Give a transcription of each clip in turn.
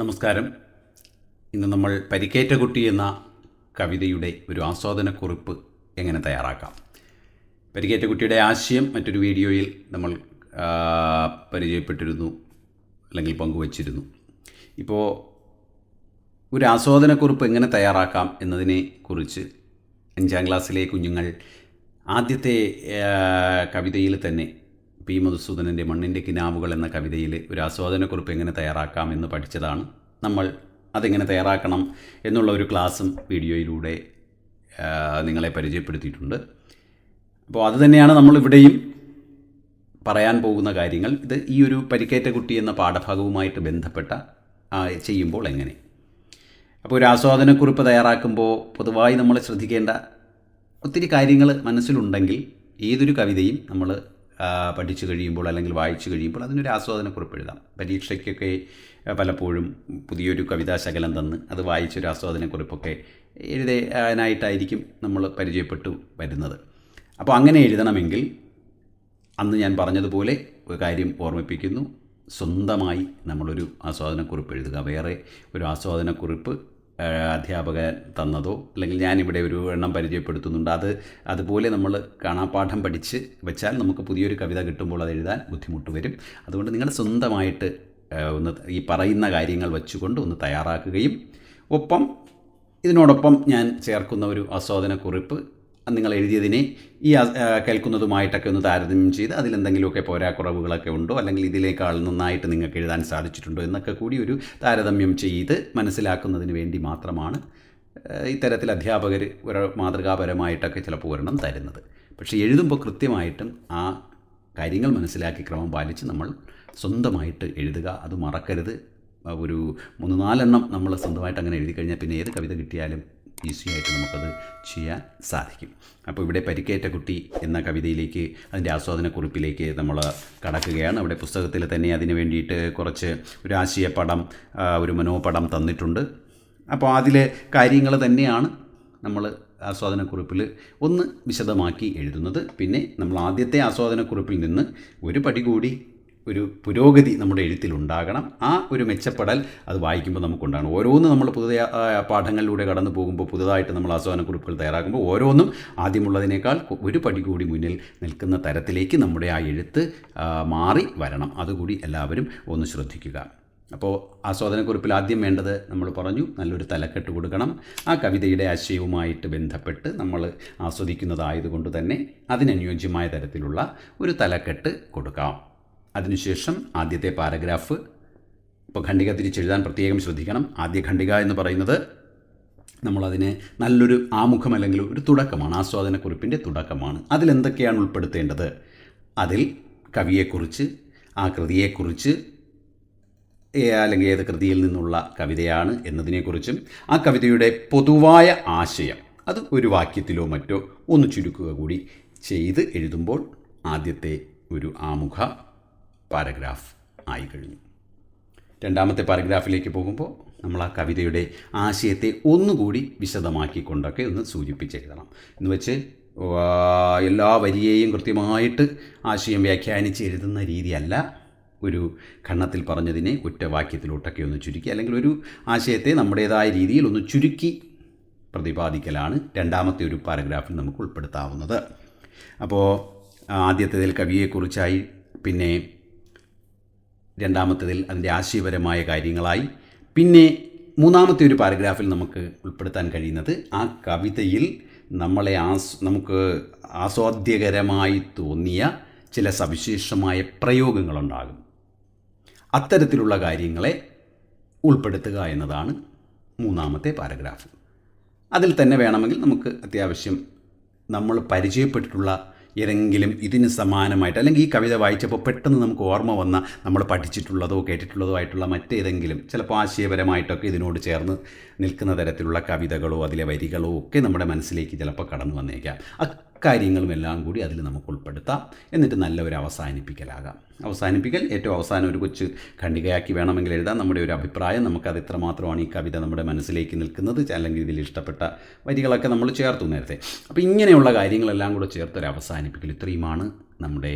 നമസ്കാരം. ഇന്ന് നമ്മൾ പരിക്കേറ്റ കുട്ടി എന്ന കവിതയുടെ ഒരു ആസ്വാദനക്കുറിപ്പ് എങ്ങനെ തയ്യാറാക്കാം? പരിക്കേറ്റ കുട്ടിയുടെ ആശയം മറ്റൊരു വീഡിയോയിൽ നമ്മൾ പരിചയപ്പെട്ടിരുന്നു അല്ലെങ്കിൽ പങ്കുവച്ചിരുന്നു. ഇപ്പോൾ ഒരു ആസ്വാദനക്കുറിപ്പ് എങ്ങനെ തയ്യാറാക്കാം എന്നതിനെ കുറിച്ച് അഞ്ചാം ക്ലാസ്സിലെ കുഞ്ഞുങ്ങൾ ആദ്യത്തെ കവിതയിൽ തന്നെ പി. മധുസൂദനന്റെ മണ്ണിന്റെ കിനാവുകൾ എന്ന കവിതയിലെ ഒരു ആസ്വാദനക്കുറിപ്പ് എങ്ങനെ തയ്യാറാക്കാം എന്ന് പഠിച്ചതാണ് നമ്മൾ അതെങ്ങനെ തയ്യാറാക്കണം എന്നുള്ള ഒരു ക്ലാസ്സും വീഡിയോയിലൂടെ നിങ്ങളെ പരിചയപ്പെടുത്തിയിട്ടുണ്ട്. അപ്പോൾ അതുതന്നെയാണ് നമ്മളിവിടെയും പറയാൻ പോകുന്ന കാര്യങ്ങൾ. ഇത് ഈ ഒരു പരിക്കേറ്റ കുട്ടി എന്ന പാഠഭാഗവുമായിട്ട് ബന്ധപ്പെട്ട ചെയ്യുമ്പോൾ എങ്ങനെ? അപ്പോൾ ഒരു ആസ്വാദനക്കുറിപ്പ് തയ്യാറാക്കുമ്പോൾ പൊതുവായി നമ്മൾ ശ്രദ്ധിക്കേണ്ട ഒത്തിരി കാര്യങ്ങൾ മനസ്സിലുണ്ടെങ്കിൽ ഏതൊരു കവിതയും നമ്മൾ പഠിച്ചു കഴിയുമ്പോൾ അല്ലെങ്കിൽ വായിച്ചു കഴിയുമ്പോൾ അതിനൊരു ആസ്വാദനക്കുറിപ്പ് എഴുതാം. പരീക്ഷയ്ക്കൊക്കെ പലപ്പോഴും പുതിയൊരു കവിതാ ശകലം തന്ന് അത് വായിച്ചൊരു ആസ്വാദനക്കുറിപ്പൊക്കെ എഴുതാനായിട്ടായിരിക്കും നമ്മൾ പരിചയപ്പെട്ടു വരുന്നത്. അപ്പോൾ അങ്ങനെ എഴുതണമെങ്കിൽ അന്ന് ഞാൻ പറഞ്ഞതുപോലെ ഒരു കാര്യം ഓർമ്മിപ്പിക്കുന്നു. സ്വന്തമായി നമ്മളൊരു ആസ്വാദനക്കുറിപ്പ് എഴുതുക. വേറെ ഒരു ആസ്വാദനക്കുറിപ്പ് അധ്യാപകൻ തന്നതോ അല്ലെങ്കിൽ ഞാനിവിടെ ഒരു എണ്ണം പരിചയപ്പെടുത്തുന്നുണ്ട്. അത് അതുപോലെ നമ്മൾ കാണാപാഠം പഠിച്ച് വെച്ചാൽ നമുക്ക് പുതിയൊരു കവിത കിട്ടുമ്പോൾ അത് എഴുതാൻ ബുദ്ധിമുട്ട് വരും. അതുകൊണ്ട് നിങ്ങൾ സ്വന്തമായിട്ട് ഒന്ന് ഈ പറയുന്ന കാര്യങ്ങൾ വെച്ചുകൊണ്ട് ഒന്ന് തയ്യാറാക്കുകയും ഒപ്പം ഇതിനോടൊപ്പം ഞാൻ ചേർക്കുന്ന ഒരു ആസ്വാദനക്കുറിപ്പ് നിങ്ങൾ എഴുതിയതിനെ ഈ കേൾക്കുന്നതുമായിട്ടൊക്കെ ഒന്ന് താരതമ്യം ചെയ്ത് അതിലെന്തെങ്കിലുമൊക്കെ പോരാക്കുറവുകളൊക്കെ ഉണ്ടോ? അല്ലെങ്കിൽ ഇതിലേക്കാൾ നന്നായിട്ട് നിങ്ങൾക്ക് എഴുതാൻ സാധിച്ചിട്ടുണ്ടോ? എന്നൊക്കെ കൂടി ഒരു താരതമ്യം ചെയ്ത് മനസ്സിലാക്കുന്നതിന് വേണ്ടി മാത്രമാണ് ഇത്തരത്തിൽ അധ്യാപകർ ഒരു മാതൃകാപരമായിട്ടൊക്കെ ചിലപ്പോൾ ഒരെണ്ണം തരുന്നത്. പക്ഷേ എഴുതുമ്പോൾ കൃത്യമായിട്ടും ആ കാര്യങ്ങൾ മനസ്സിലാക്കി ക്രമം പാലിച്ച് നമ്മൾ സ്വന്തമായിട്ട് എഴുതുക. അത് മറക്കരുത്. ഒരു മൂന്ന് നാലെണ്ണം നമ്മൾ സ്വന്തമായിട്ട് അങ്ങനെ എഴുതി കഴിഞ്ഞാൽ പിന്നെ ഏത് കവിത കിട്ടിയാലും ഈസി ആയിട്ട് നമുക്കത് ചെയ്യാൻ സാധിക്കും. അപ്പോൾ ഇവിടെ പരിക്കേറ്റ കുട്ടി എന്ന കവിതയിലേക്ക് അതിന്റെ ആസ്വാദനക്കുറിപ്പിലേക്ക് നമ്മൾ കടക്കുകയാണ്. അവിടെ പുസ്തകത്തിൽ തന്നെ അതിന് വേണ്ടിയിട്ട് കുറച്ച് ഒരു ആശയപടം പടം ഒരു മനോപടം തന്നിട്ടുണ്ട്. അപ്പോൾ അതിലെ കാര്യങ്ങൾ തന്നെയാണ് നമ്മൾ ആസ്വാദനക്കുറിപ്പിൽ ഒന്ന് വിശദമാക്കി എഴുതുന്നത്. പിന്നെ നമ്മൾ ആദ്യത്തെ ആസ്വാദനക്കുറിപ്പിൽ നിന്ന് ഒരു പടി കൂടി ഒരു പുരോഗതി നമ്മുടെ എഴുത്തിലുണ്ടാകണം. ആ ഒരു മെച്ചപ്പെടൽ അത് വായിക്കുമ്പോൾ നമുക്കുണ്ടാകണം. ഓരോന്നും നമ്മൾ പുതിയ പാഠങ്ങളിലൂടെ കടന്നു പോകുമ്പോൾ പുതുതായിട്ട് നമ്മൾ ആസ്വാദനക്കുറിപ്പുകൾ തയ്യാറാക്കുമ്പോൾ ഓരോന്നും ആദ്യമുള്ളതിനേക്കാൾ ഒരു പടി കൂടി മുന്നിൽ നിൽക്കുന്ന തരത്തിലേക്ക് നമ്മുടെ ആ എഴുത്ത് മാറി വരണം. അതുകൂടി എല്ലാവരും ഒന്ന് ശ്രദ്ധിക്കുക. അപ്പോൾ ആസ്വാദനക്കുറിപ്പിൽ ആദ്യം വേണ്ടത് നമ്മൾ പറഞ്ഞു നല്ലൊരു തലക്കെട്ട് കൊടുക്കണം. ആ കവിതയുടെ ആശയവുമായിട്ട് ബന്ധപ്പെട്ട് നമ്മൾ ആസ്വദിക്കുന്നതായതുകൊണ്ട് തന്നെ അതിനനുയോജ്യമായ തരത്തിലുള്ള ഒരു തലക്കെട്ട് കൊടുക്കാം. അതിനുശേഷം ആദ്യത്തെ പാരഗ്രാഫ്. ഇപ്പോൾ ഖണ്ഡിക തിരിച്ചെഴുതാൻ പ്രത്യേകം ശ്രദ്ധിക്കണം. ആദ്യ ഖണ്ഡിക എന്ന് പറയുന്നത് നമ്മളതിനെ നല്ലൊരു ആമുഖം അല്ലെങ്കിൽ ഒരു തുടക്കമാണ് ആസ്വാദനക്കുറിപ്പിന്റെ തുടക്കമാണ്. അതിലെന്തൊക്കെയാണ് ഉൾപ്പെടുത്തേണ്ടത്? അതിൽ കവിയെക്കുറിച്ച് ആ കൃതിയെക്കുറിച്ച് അല്ലെങ്കിൽ ഏത് കൃതിയിൽ നിന്നുള്ള കവിതയാണ് എന്നതിനെക്കുറിച്ചും ആ കവിതയുടെ പൊതുവായ ആശയം അത് ഒരു വാക്യത്തിലോ മറ്റോ ഒന്ന് ചുരുക്കുക കൂടി ചെയ്ത് എഴുതുമ്പോൾ ആദ്യത്തെ ഒരു ആമുഖ പാരഗ്രാഫ് ആയി കഴിഞ്ഞു. രണ്ടാമത്തെ പാരഗ്രാഫിലേക്ക് പോകുമ്പോൾ നമ്മൾ ആ കവിതയുടെ ആശയത്തെ ഒന്നുകൂടി വിശദമാക്കിക്കൊണ്ടൊക്കെ ഒന്ന് സൂചിപ്പിച്ചെഴുതണം എന്ന് വെച്ച് എല്ലാ വരിയെയും കൃത്യമായിട്ട് ആശയം വ്യാഖ്യാനിച്ച് എഴുതുന്ന രീതിയല്ല ഒരു ഖണ്ണത്തിൽ പറഞ്ഞതിനെ ഒറ്റ വാക്യത്തിലോട്ടൊക്കെ ഒന്ന് ചുരുക്കി അല്ലെങ്കിൽ ഒരു ആശയത്തെ നമ്മുടേതായ രീതിയിൽ ഒന്ന് ചുരുക്കി പ്രതിപാദിക്കലാണ് രണ്ടാമത്തെ ഒരു പാരഗ്രാഫിൽ നമുക്ക് ഉൾപ്പെടുത്താവുന്നത്. അപ്പോൾ ആദ്യത്തേതിൽ കവിയെക്കുറിച്ചായി പിന്നെ രണ്ടാമത്തേതിൽ അതിന്റെ ആശയപരമായ കാര്യങ്ങളായി. പിന്നെ മൂന്നാമത്തെ ഒരു പാരഗ്രാഫിൽ നമുക്ക് ഉൾപ്പെടുത്താൻ കഴിയുന്നത് ആ കവിതയിൽ നമ്മളെ ആസ് നമുക്ക് ആസ്വാദ്യകരമായി തോന്നിയ ചില സവിശേഷമായ പ്രയോഗങ്ങളുണ്ടാകും. അത്തരത്തിലുള്ള കാര്യങ്ങളെ ഉൾപ്പെടുത്തുക എന്നതാണ് മൂന്നാമത്തെ പാരഗ്രാഫ്. അതിൽ തന്നെ വേണമെങ്കിൽ നമുക്ക് അത്യാവശ്യം നമ്മൾ പരിചയപ്പെട്ടിട്ടുള്ള ഏതെങ്കിലും ഇതിന് സമാനമായിട്ട് അല്ലെങ്കിൽ ഈ കവിത വായിച്ചപ്പോൾ പെട്ടെന്ന് നമുക്ക് ഓർമ്മ വന്ന നമ്മൾ പഠിച്ചിട്ടുള്ളതോ കേട്ടിട്ടുള്ളതോ ആയിട്ടുള്ള മറ്റേതെങ്കിലും ചിലപ്പോൾ ആശയപരമായിട്ടൊക്കെ ഇതിനോട് ചേർന്ന് നിൽക്കുന്ന തരത്തിലുള്ള കവിതകളോ അതിലെ വരികളോ ഒക്കെ നമ്മുടെ മനസ്സിലേക്ക് ചിലപ്പോൾ കടന്നു വന്നേക്കാം. അക്കാര്യങ്ങളും എല്ലാം കൂടി അതിൽ നമുക്ക് ഉൾപ്പെടുത്താം. എന്നിട്ട് നല്ലൊരു അവസാനിപ്പിക്കലാകാം. അവസാനിപ്പിക്കൽ ഏറ്റവും അവസാനം ഒരു കൊച്ചു ഖണ്ഡികയാക്കി വേണമെങ്കിൽ എഴുതാം. നമ്മുടെ ഒരു അഭിപ്രായം നമുക്കത് ഇത്രമാത്രമാണ് ഈ കവിത നമ്മുടെ മനസ്സിലേക്ക് നിൽക്കുന്നത് അല്ലെങ്കിൽ ഇതിൽ ഇഷ്ടപ്പെട്ട വരികളൊക്കെ നമ്മൾ ചേർത്തു നേരത്തെ. അപ്പോൾ ഇങ്ങനെയുള്ള കാര്യങ്ങളെല്ലാം കൂടെ ചേർത്തൊരു അവസാനിപ്പിക്കൽ ഇത്രയുമാണ് നമ്മുടെ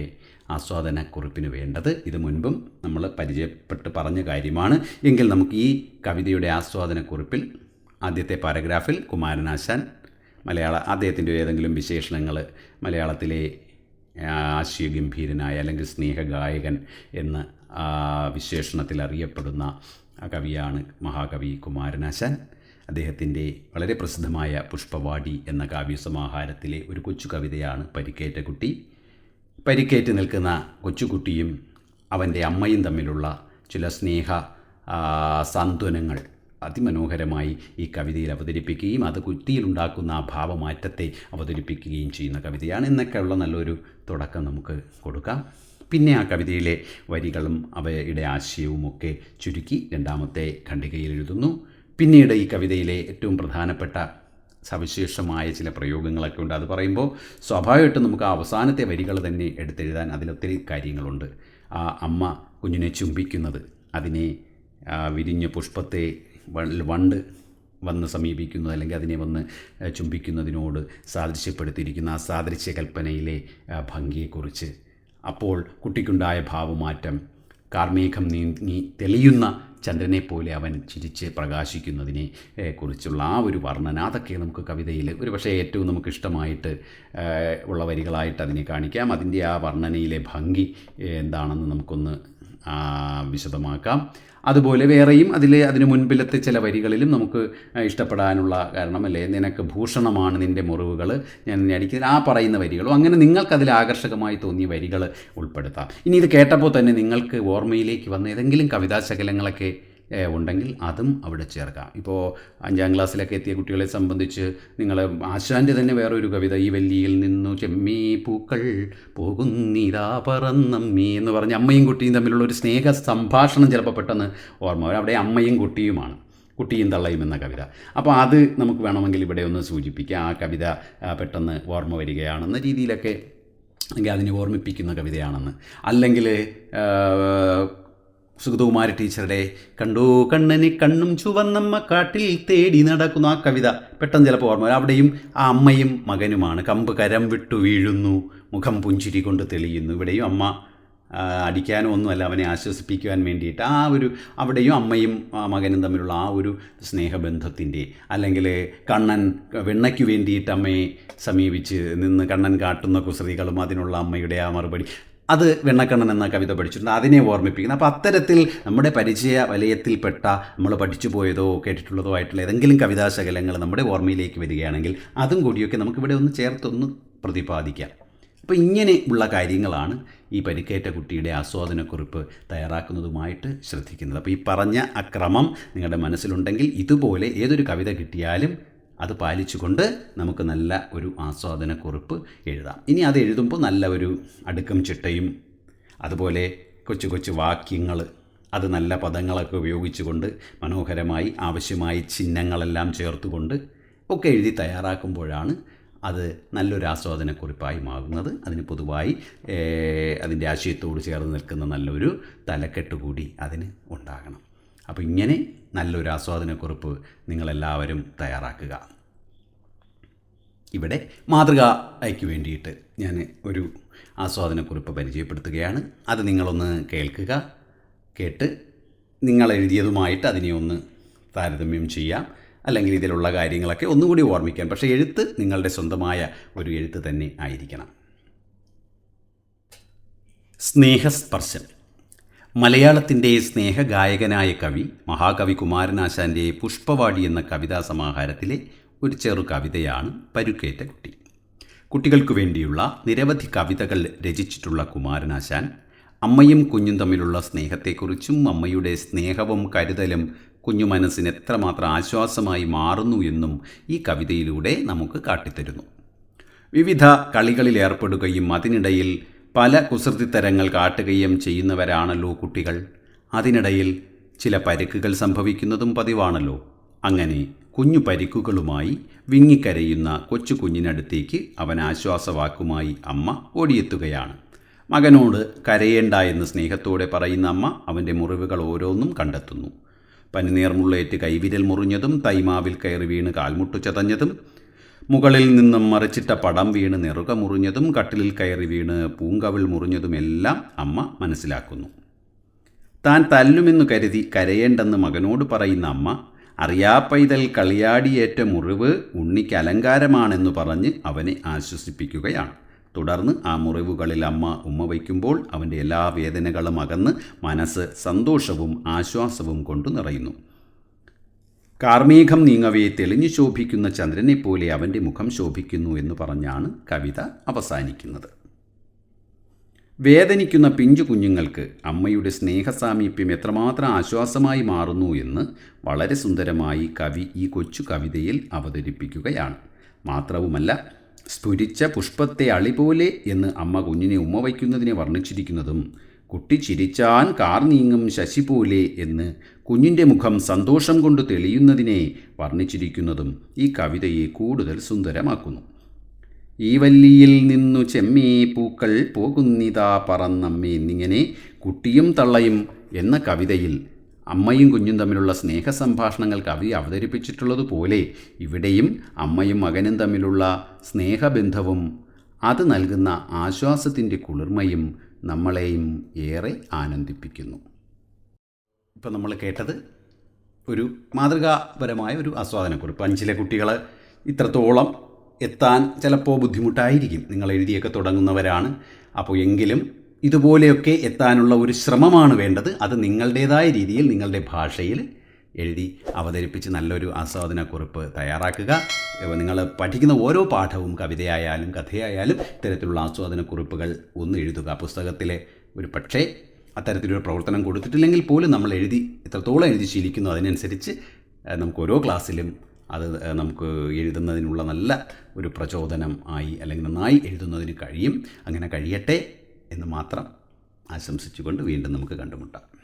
ആസ്വാദനക്കുറിപ്പിന് വേണ്ടത്. ഇത് മുൻപും നമ്മൾ പരിചയപ്പെട്ട് പറഞ്ഞ കാര്യമാണ്. എങ്കിൽ നമുക്ക് ഈ കവിതയുടെ ആസ്വാദനക്കുറിപ്പിൽ ആദ്യത്തെ പാരഗ്രാഫിൽ കുമാരനാശാൻ മലയാള അദ്ദേഹത്തിന്റെ ഏതെങ്കിലും വിശേഷണങ്ങൾ മലയാളത്തിലെ ആശയഗംഭീരനായ അല്ലെങ്കിൽ സ്നേഹഗായകൻ എന്ന് വിശേഷണത്തിൽ അറിയപ്പെടുന്ന കവിയാണ് മഹാകവി കുമാരനാശാൻ. അദ്ദേഹത്തിന്റെ വളരെ പ്രസിദ്ധമായ പുഷ്പവാടി എന്ന കാവ്യസമാഹാരത്തിലെ ഒരു കൊച്ചു കവിതയാണ് പരിക്കേറ്റ കുട്ടി. പരിക്കേറ്റ് നിൽക്കുന്ന കൊച്ചുകുട്ടിയും അവന്റെ അമ്മയും തമ്മിലുള്ള ചില സ്നേഹ സാന്ത്വനങ്ങൾ അതിമനോഹരമായി ഈ കവിതയിൽ അവതരിപ്പിക്കുകയും അത് കുറ്റിയിലുണ്ടാക്കുന്ന ആ ഭാവമാറ്റത്തെ അവതരിപ്പിക്കുകയും ചെയ്യുന്ന കവിതയാണ്. എന്നൊക്കെയുള്ള നല്ലൊരു തുടക്കം നമുക്ക് കൊടുക്കാം. പിന്നെ ആ കവിതയിലെ വരികളും അവയുടെ ആശയവും ഒക്കെ ചുരുക്കി രണ്ടാമത്തെ ഖണ്ഡികയിൽ എഴുതുന്നു. പിന്നീട് ഈ കവിതയിലെ ഏറ്റവും പ്രധാനപ്പെട്ട സവിശേഷമായ ചില പ്രയോഗങ്ങളൊക്കെ ഉണ്ട്. അത് പറയുമ്പോൾ സ്വാഭാവികമായിട്ടും നമുക്ക് ആ അവസാനത്തെ വരികൾ തന്നെ എടുത്തെഴുതാൻ അതിലൊത്തിരി കാര്യങ്ങളുണ്ട്. ആ അമ്മ കുഞ്ഞിനെ ചുംബിക്കുന്നത് അതിനെ വിരിഞ്ഞ പുഷ്പത്തെ വണ്ട് വന്ന് സമീപിക്കുന്നത് അല്ലെങ്കിൽ അതിനെ വന്ന് ചുംബിക്കുന്നതിനോട് സാദൃശ്യപ്പെടുത്തിയിരിക്കുന്ന ആ സാദൃശ്യ കൽപ്പനയിലെ ഭംഗിയെക്കുറിച്ച്. അപ്പോൾ കുട്ടിക്കുണ്ടായ ഭാവമാറ്റം കാർമേഘം നീങ്ങി തെളിയുന്ന ചന്ദ്രനെ പോലെ അവൻ ചിരിച്ച് പ്രകാശിക്കുന്നതിനെ കുറിച്ചുള്ള ആ ഒരു വർണന. അതൊക്കെ നമുക്ക് കവിതയിൽ ഒരു പക്ഷേ ഏറ്റവും നമുക്ക് ഇഷ്ടമായിട്ട് ഉള്ള വരികളായിട്ട് അതിനെ കാണിക്കാം. അതിന്റെ ആ വർണനയിലെ ഭംഗി എന്താണെന്ന് നമുക്കൊന്ന് വിശദമാക്കാം. അതുപോലെ വേറെയും അതിൽ അതിന് മുൻപിലത്തെ ചില വരികളിലും നമുക്ക് ഇഷ്ടപ്പെടാനുള്ള കാരണം അല്ലേ? നിനക്ക് ഭൂഷണമാണ് നിന്റെ മുറിവുകൾ ഞാൻ നിന്നെ ആ പറയുന്ന വരികളും അങ്ങനെ നിങ്ങൾക്കതിൽ ആകർഷകമായി തോന്നിയ വരികൾ ഉൾപ്പെടുത്താം. ഇനി ഇത് കേട്ടപ്പോൾ തന്നെ നിങ്ങൾക്ക് ഓർമ്മയിലേക്ക് വന്ന ഏതെങ്കിലും കവിതാശകലങ്ങളൊക്കെ ഉണ്ടെങ്കിൽ അതും അവിടെ ചേർക്കാം. ഇപ്പോൾ അഞ്ചാം ക്ലാസ്സിലൊക്കെ എത്തിയ കുട്ടികളെ സംബന്ധിച്ച് നിങ്ങൾ ആശാന്റെ തന്നെ വേറൊരു കവിത ഈ വെല്ലിയിൽ നിന്നു ചെമ്മീ പൂക്കൾ പോകുന്നിതാ പറന്നമ്മീ എന്ന് പറഞ്ഞ് അമ്മയും കുട്ടിയും തമ്മിലുള്ള ഒരു സ്നേഹ സംഭാഷണം ചിലപ്പോൾ പെട്ടെന്ന് ഓർമ്മ വരും. അവിടെ അമ്മയും കുട്ടിയുമാണ് കുട്ടിയും തള്ളയും എന്ന കവിത. അപ്പോൾ അത് നമുക്ക് വേണമെങ്കിൽ ഇവിടെ ഒന്ന് സൂചിപ്പിക്കാം. ആ കവിത പെട്ടെന്ന് ഓർമ്മ വരികയാണെന്ന രീതിയിലൊക്കെ അല്ലെങ്കിൽ അതിനെ ഓർമ്മിപ്പിക്കുന്ന കവിതയാണെന്ന്. അല്ലെങ്കിൽ സുഗതകുമാരി ടീച്ചറുടെ കണ്ടു കണ്ണന് കണ്ണും ചുവന്നമ്മ കാട്ടിൽ തേടി നടക്കുന്നു ആ കവിത. പെട്ടെന്ന് ചിലപ്പോൾ ഓർമ്മ. അവിടെയും ആ അമ്മയും മകനുമാണ്. കമ്പ് കരം വിട്ടു വീഴുന്നു. മുഖം പുഞ്ചിരി കൊണ്ട് തെളിയുന്നു. ഇവിടെയും അമ്മ അടിക്കാനോ ഒന്നുമല്ല അവനെ ആശ്വസിപ്പിക്കുവാൻ വേണ്ടിയിട്ട് ആ ഒരു അവിടെയും അമ്മയും മകനും തമ്മിലുള്ള ആ ഒരു സ്നേഹബന്ധത്തിന്റെ അല്ലെങ്കിൽ കണ്ണൻ വെണ്ണയ്ക്ക് വേണ്ടിയിട്ട് അമ്മയെ സമീപിച്ച് നിന്ന് കണ്ണൻ കാട്ടുന്ന കുസൃതികളും അതിനുള്ള അമ്മയുടെ ആ മറുപടി. അത് വെണ്ണക്കണ്ണൻ എന്ന കവിത പഠിച്ചിട്ടുണ്ട്. അതിനെ ഓർമ്മിപ്പിക്കുന്നത് അപ്പോൾ അത്തരത്തിൽ നമ്മുടെ പരിചയ വലയത്തിൽപ്പെട്ട നമ്മൾ പഠിച്ചു പോയതോ കേട്ടിട്ടുള്ളതോ ആയിട്ടുള്ള ഏതെങ്കിലും കവിതാശകലങ്ങൾ നമ്മുടെ ഓർമ്മയിലേക്ക് വരികയാണെങ്കിൽ അതും കൂടിയൊക്കെ നമുക്കിവിടെ ഒന്ന് ചേർത്തൊന്ന് പ്രതിപാദിക്കാം. അപ്പോൾ ഇങ്ങനെ ഉള്ള കാര്യങ്ങളാണ് ഈ പരിക്കേറ്റ കുട്ടിയുടെ ആസ്വാദനക്കുറിപ്പ് തയ്യാറാക്കുന്നതുമായിട്ട് ശ്രദ്ധിക്കുന്നത്. അപ്പോൾ ഈ പറഞ്ഞ അക്രമം ക്രമം നിങ്ങളുടെ മനസ്സിലുണ്ടെങ്കിൽ ഇതുപോലെ ഏതൊരു കവിത കിട്ടിയാലും അത് പാലിച്ചുകൊണ്ട് നമുക്ക് നല്ല ഒരു ആസ്വാദനക്കുറിപ്പ് എഴുതാം. ഇനി അത് എഴുതുമ്പോൾ നല്ല ഒരു അടുക്കും ചിട്ടയും അതുപോലെ കൊച്ചു കൊച്ചു വാക്യങ്ങൾ അത് നല്ല പദങ്ങളൊക്കെ ഉപയോഗിച്ചുകൊണ്ട് മനോഹരമായി ആവശ്യമായി ചിഹ്നങ്ങളെല്ലാം ചേർത്തുകൊണ്ട് ഒക്കെ എഴുതി തയ്യാറാക്കുമ്പോഴാണ് അത് നല്ലൊരു ആസ്വാദനക്കുറിപ്പായി മാറുന്നത്. അതിന് പൊതുവായി അതിന്റെ ആശയത്തോട് ചേർന്ന് നിൽക്കുന്ന നല്ലൊരു തലക്കെട്ട് കൂടി അതിന് ഉണ്ടാകണം. അപ്പോൾ ഇങ്ങനെ നല്ലൊരു ആസ്വാദനക്കുറിപ്പ് നിങ്ങളെല്ലാവരും തയ്യാറാക്കുക. ഇവിടെ മാതൃകയ്ക്ക് വേണ്ടിയിട്ട് ഞാൻ ഒരു ആസ്വാദനക്കുറിപ്പ് പരിചയപ്പെടുത്തുകയാണ്. അത് നിങ്ങളൊന്ന് കേൾക്കുക കേട്ട് നിങ്ങൾ എഴുതിയതുമായിട്ട് അതിനെ ഒന്ന് താരതമ്യം ചെയ്യാം. അല്ലെങ്കിൽ ഇതിലുള്ള കാര്യങ്ങളൊക്കെ ഒന്നുകൂടി ഓർമ്മിക്കാം. പക്ഷേ എഴുത്ത് നിങ്ങളുടെ സ്വന്തമായ ഒരു എഴുത്ത് തന്നെ ആയിരിക്കണം. സ്നേഹസ്പർശം. മലയാളത്തിന്റെ സ്നേഹഗായകനായ കവി മഹാകവി കുമാരനാശാന്റെ പുഷ്പവാടി എന്ന കവിതാ സമാഹാരത്തിലെ ഒരു ചെറു കവിതയാണ് പരുക്കേറ്റ കുട്ടി. കുട്ടികൾക്കു വേണ്ടിയുള്ള നിരവധി കവിതകൾ രചിച്ചിട്ടുള്ള കുമാരനാശാൻ അമ്മയും കുഞ്ഞും തമ്മിലുള്ള സ്നേഹത്തെക്കുറിച്ചും അമ്മയുടെ സ്നേഹവും കരുതലും കുഞ്ഞു മനസ്സിന് എത്രമാത്രം ആശ്വാസമായി മാറുന്നു എന്നും ഈ കവിതയിലൂടെ നമുക്ക് കാട്ടിത്തരുന്നു. വിവിധ കളികളിൽ ഏർപ്പെടുകയും അതിനിടയിൽ പല കുസൃതിത്തരങ്ങൾ കാട്ടുകയും ചെയ്യുന്നവരാണല്ലോ കുട്ടികൾ. അതിനിടയിൽ ചില പരിക്കുകൾ സംഭവിക്കുന്നതും പതിവാണല്ലോ. അങ്ങനെ കുഞ്ഞു പരിക്കുകളുമായി വിങ്ങിക്കരയുന്ന കൊച്ചു കുഞ്ഞിനടുത്തേക്ക് അവൻ ആശ്വാസവാക്കുമായി അമ്മ ഓടിയെത്തുകയാണ്. മകനോട് കരയേണ്ട എന്ന് സ്നേഹത്തോടെ പറയുന്ന അമ്മ അവന്റെ മുറിവുകൾ ഓരോന്നും കണ്ടെത്തുന്നു. പനിനീർമുള്ളേറ്റ് കൈവിരൽ മുറിഞ്ഞതും തൈമാവിൽ കയറി വീണ് കാൽമുട്ടു ചതഞ്ഞതും മുകളിൽ നിന്നും മറിച്ചിട്ട പടം വീണ് നെറുക മുറിഞ്ഞതും കട്ടിലിൽ കയറി വീണ് പൂങ്കവിൾ മുറിഞ്ഞതുമെല്ലാം അമ്മ മനസ്സിലാക്കുന്നു. താൻ തല്ലുമെന്നു കരുതി കരയേണ്ടെന്ന് മകനോട് പറയുന്ന അമ്മ അറിയാപ്പൈതൽ കളിയാടിയേറ്റ മുറിവ് ഉണ്ണിക്ക് അലങ്കാരമാണെന്ന് പറഞ്ഞ് അവനെ ആശ്വസിപ്പിക്കുകയാണ്. തുടർന്ന് ആ മുറിവുകളിൽ അമ്മ ഉമ്മ വയ്ക്കുമ്പോൾ അവന്റെ എല്ലാ വേദനകളും അകന്ന് മനസ്സ് സന്തോഷവും ആശ്വാസവും കൊണ്ടു നിറയുന്നു. കാർമേഘം നീങ്ങവേ തെളിഞ്ഞു ശോഭിക്കുന്ന ചന്ദ്രനെ പോലെ അവന്റെ മുഖം ശോഭിക്കുന്നു എന്ന് പറഞ്ഞാണ് കവിത അവസാനിക്കുന്നത്. വേദനിക്കുന്ന പിഞ്ചു കുഞ്ഞുങ്ങൾക്ക് അമ്മയുടെ സ്നേഹസാമീപ്യം എത്രമാത്രം ആശ്വാസമായി മാറുന്നു എന്ന് വളരെ സുന്ദരമായി കവി ഈ കൊച്ചു കവിതയിൽ അവതരിപ്പിക്കുകയാണ്. മാത്രവുമല്ല സ്ഫുരിച്ച പുഷ്പത്തെ അളിപോലെ എന്ന് അമ്മ കുഞ്ഞിനെ ഉമ്മ വയ്ക്കുന്നതിനെ വർണിച്ചിരിക്കുന്നതും കുട്ടി ചിരിച്ചാൻ കാർ നീങ്ങും ശശി പോലെ എന്ന് കുഞ്ഞിന്റെ മുഖം സന്തോഷം കൊണ്ട് തെളിയുന്നതിനെ വർണിച്ചിരിക്കുന്നതും ഈ കവിതയെ കൂടുതൽ സുന്ദരമാക്കുന്നു. ഈ വല്ലിയിൽ നിന്നു ചെമ്മേ പൂക്കൾ പോകുന്നിതാ പറന്നമ്മേ എന്നിങ്ങനെ കുട്ടിയും തള്ളയും എന്ന കവിതയിൽ അമ്മയും കുഞ്ഞും തമ്മിലുള്ള സ്നേഹ സംഭാഷണങ്ങൾ കവി അവതരിപ്പിച്ചിട്ടുള്ളതുപോലെ ഇവിടെയും അമ്മയും മകനും തമ്മിലുള്ള സ്നേഹബന്ധവും അത് നൽകുന്ന ആശ്വാസത്തിന്റെ കുളിർമയും നമ്മളെയും ഏറെ ആനന്ദിപ്പിക്കുന്നു. ഇപ്പം നമ്മൾ കേട്ടത് ഒരു മാതൃകാപരമായ ഒരു ആസ്വാദനക്കുറിപ്പ് അഞ്ചിലെ കുട്ടികൾ ഇത്രത്തോളം എത്താൻ ചിലപ്പോൾ ബുദ്ധിമുട്ടായിരിക്കും. നിങ്ങൾ എഴുതിയൊക്കെ തുടങ്ങുന്നവരാണ്. അപ്പോൾ എങ്കിലും ഇതുപോലെയൊക്കെ എത്താനുള്ള ഒരു ശ്രമമാണ് വേണ്ടത്. അത് നിങ്ങളുടേതായ രീതിയിൽ നിങ്ങളുടെ ഭാഷയിൽ എഴുതി അവതരിപ്പിച്ച് നല്ലൊരു ആസ്വാദന കുറിപ്പ് തയ്യാറാക്കുക നിങ്ങൾ പഠിക്കുന്ന ഓരോ പാഠവും കവിതയായാലും കഥയായാലും ഇത്തരത്തിലുള്ള ആസ്വാദനക്കുറിപ്പുകൾ ഒന്ന് എഴുതുക. പുസ്തകത്തിലെ ഒരു പക്ഷേ അത്തരത്തിലൊരു പ്രവർത്തനം കൊടുത്തിട്ടില്ലെങ്കിൽ പോലും നമ്മൾ എഴുതി എത്രത്തോളം എഴുതി ശീലിക്കുന്നു അതിനനുസരിച്ച് നമുക്ക് ഓരോ ക്ലാസ്സിലും അത് നമുക്ക് എഴുതുന്നതിനുള്ള നല്ല ഒരു പ്രചോദനം ആയി അല്ലെങ്കിൽ നന്നായി എഴുതുന്നതിന് കഴിയും. അങ്ങനെ കഴിയട്ടെ എന്ന് മാത്രം ആശംസിച്ചുകൊണ്ട് വീണ്ടും നമുക്ക് കണ്ടുമുട്ടാം.